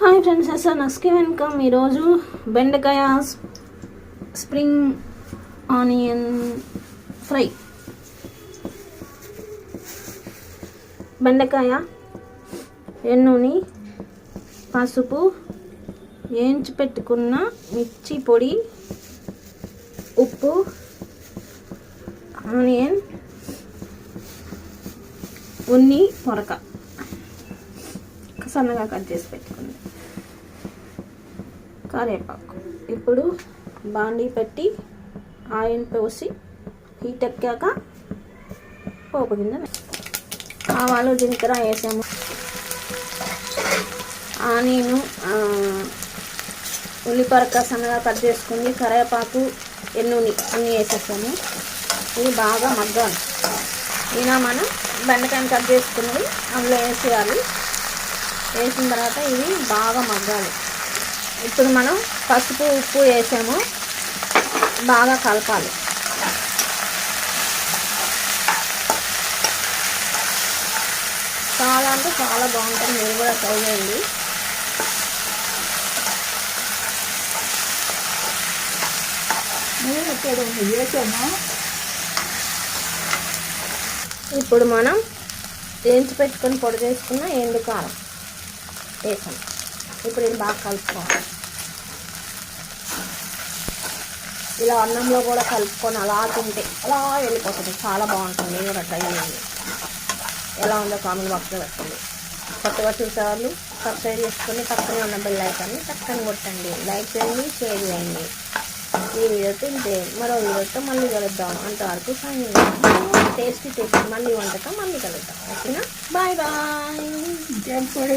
Hi friends SR నస్కి welcome. ఈరోజు బెండకాయ స్ప్రింగ్ ఆనియన్ ఫ్రై. బెండకాయ ఎన్నుని పసుపు వేయించి పెట్టుకున్న మిర్చి పొడి ఉప్పు ఆనియన్ ఉన్ని పొరక. సన్నగా కట్ చేసి పెట్టుకుంది. కరివేపాకు ఇప్పుడు బాండీ పెట్టి ఆయిల్ పోసి హీట్ ఎక్కాక పోపు కింద ఆవాలు జీలకర్ర వేసాము. ఆనియన్ ఉల్లిపరక సన్నగా కట్ చేసుకుంది కరివేపాకు ఎన్నుని అన్నీ వేసేసాము. ఇది బాగా మగ్గాలి. ఇలా మనం బెండకాయని కట్ చేసుకున్నది అందులో వేసేయాలి. వేసిన తర్వాత ఇవి బాగా మగ్గాలి. ఇప్పుడు మనం పసుపు ఉప్పు వేసాము. బాగా కలపాలి. చాలా అంటే చాలా బాగుంటుంది. మీరు కూడా ట్రై చేయండి. ఇప్పుడు మనం వేయించి పెట్టుకొని పొడి చేసుకున్న ఎండు కారం వేసాం. ఇప్పుడు ఇది బాగా కలుపుకోవాలి ఇలా అన్నంలో కూడా కలుపుకొని అలా తింటే అలా వెళ్ళిపోతుంది. చాలా బాగుంటుంది. నేను కూడా ట్రై చేయండి. ఎలా ఉందో కామెంట్ బాక్స్లో పెట్టండి కొత్తగా చూసేవాళ్ళు సబ్స్క్రైబ్ చేసుకొని పక్కనే ఉన్న బెల్ ఐకాన్ని పక్కన కొట్టండి. లైక్ చేయండి షేర్ చేయండి. ఈ వీడియో తింటే మరో వీడియోతో మళ్ళీ కలుద్దాం. అంతవరకు సైన్ టేస్టీ టేస్టీ మళ్ళీ వంటకం మళ్ళీ కలుద్దాం. ఓకేనా? బాయ్ బాయ్ ఇంకేం కూడా